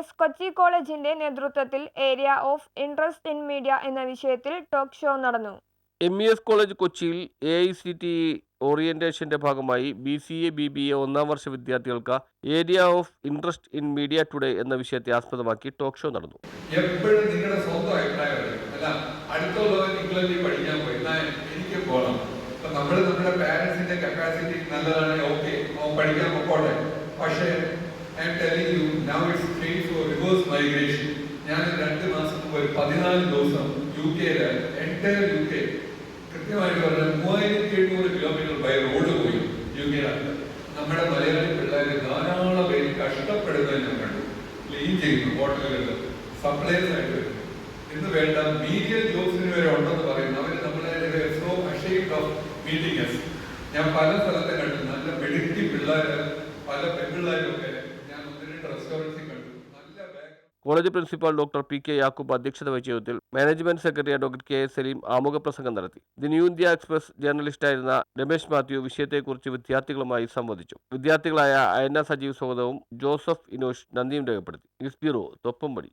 S Kochi കോളേജിന്റെ നേതൃത്വത്തിൽ area of interest in media എന്ന വിഷയത്തിൽ ടോക്ക് ഷോ നടന്നു. എം ഇ എസ് കോളേജ് കൊച്ചിയിൽ എ ഐ സി ടി ഓറിയന്റേഷന്റെ ഭാഗമായി B C A B B A ഒന്നാം വർഷ വിദ്യാർത്ഥികൾക്ക് area of interest in media today എന്ന വിഷയത്തെ ആസ്പദമാക്കി ടോക്ക് ഷോ നടന്നു. എപ്പോഴും നിങ്ങളുടെ സ്വന്തം അഭിപ്രായം അല്ല ഇംഗ്ലണ്ടിൽ പഠിക്കാൻ പോയി. എനിക്ക് പോകണം അപ്പൊ നമ്മൾ നമ്മുടെ പാരന്റ്സിന്റെ കപ്പാസിറ്റി നല്ലതാണ് ഓക്കെ പഠിക്കാൻ പക്ഷേ I'm telling you now it's reverse migration ഞാൻ രണ്ട് മാസം മുമ്പ് ഒരു പതിനാല് ദിവസം യു കെയിലായിരുന്നു എന്റയർ യു കെ കൃത്യമായിട്ട് പറഞ്ഞാൽ മൂവായിരത്തി എണ്ണൂറ് കിലോമീറ്റർ ബൈ റോഡ് പോയി യു കെയിലാണ് നമ്മുടെ മലയാളി പിള്ളേർ ധാരാളം പേര് കഷ്ടപ്പെടുന്നത് ഞാൻ കണ്ടു. ക്ലീൻ ചെയ്യുന്നു ഹോട്ടലുകളിൽ. സപ്ലൈസ് ആയിട്ട് വരുന്നു. ഇന്ന് വേണ്ട മീഡിയൽ ജോബ്സിന് വരെ ഉണ്ടെന്ന് പറയുന്നു. അവർ നമ്മളെ ഓഫ് മീറ്റിംഗ് ഞാൻ പല സ്ഥലത്തെ കണ്ടു. നല്ല മെഡിറ്റി പിള്ളേർ പല പെൺപിള്ളേരും ഒക്കെ ഞാൻ ഒന്ന് രണ്ട് റെസ്റ്റോറന്റ്സിൽ കണ്ടു. College principal doctor P K Yakub അധ്യക്ഷത വഹിച്ച യോഗത്തിൽ management secretary doctor K S Saleem ആമുഖ പ്രസംഗം നടത്തി. ദി ന്യൂ ഇന്ത്യ എക്സ്പ്രസ് ജേർണലിസ്റ്റായിരുന്ന രമേശ് മാത്യു വിഷയത്തെക്കുറിച്ച് വിദ്യാർത്ഥികളുമായി സംവദിച്ചു. വിദ്യാർത്ഥികളായ അയന സജീവ് സ്വാഗതവും ജോസഫ് ഇനോഷ് നന്ദിയും രേഖപ്പെടുത്തി. News bureau Thoppumpady.